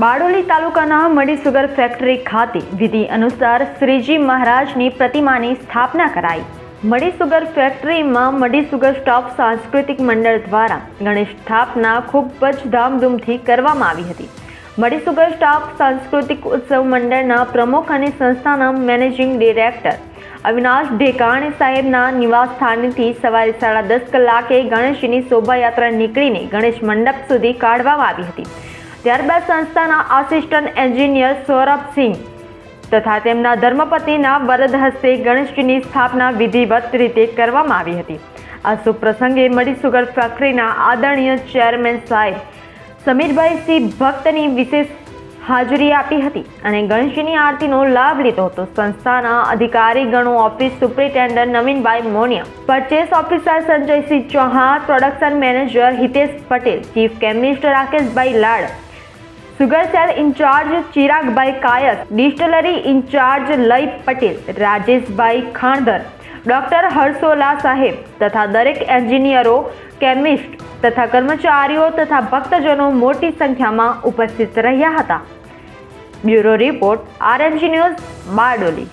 બારડોલી તાલુકાના મડી sugar factory ખાતે વિધિ અનુસાર શ્રીજી મહારાજની પ્રતિમાની સ્થાપના કરાઈ. મડી સુગર ફેક્ટરીમાં મડી સુગર સ્ટાફ સાંસ્કૃતિક મંડળ દ્વારા ગણેશ સ્થાપના ખૂબ જ ધામધૂમથી કરવામાં આવી હતી. મડી સુગર સ્ટાફ સાંસ્કૃતિક ઉત્સવ મંડળના પ્રમુખ અને સંસ્થાના મેનેજિંગ ડિરેક્ટર અવિનાશ ઢેકાણી સાહેબના નિવાસ સ્થાનેથી સવારે સાડા દસ કલાકે ગણેશજીની શોભાયાત્રા નીકળીને ગણેશ મંડપ સુધી કાઢવામાં આવી હતી. ત્યારબાદ સંસ્થાના આસિસ્ટન્ટ એન્જિનિયર સૌરભસિંહ તથા તેમના ધર્મપતિના વરદ હસ્તે ગણેશજીની સ્થાપના વિધિવત રીતે કરવામાં આવી હતી. આ શુભ પ્રસંગે મડી સુગર ફેક્ટરીના આદરણીય ચેરમેન સાહેબ સમીરભાઈ સિંહ ભક્તની વિશેષ હાજરી આપી હતી અને ગણેશજીની આરતીનો લાભ લીધો હતો. સંસ્થાના અધિકારી ગણો office superintendent Naveenbhai Monia, purchase officer Sanjaysinh Chauhan, production manager Hitesh Patel, chief chemist Rakeshbhai Lad sugar cell in charge Chiragbhai Kayas, distillery in charge લય પટેલ, રાજેશભાઈ ખાણધર ડોક્ટર હર્ષોલા સાહેબ તથા દરેક એન્જિનિયરો, કેમિસ્ટ તથા કર્મચારીઓ તથા ભક્તજનો મોટી સંખ્યામાં ઉપસ્થિત રહ્યા હતા. Bureau report, RNG news, Bardoli.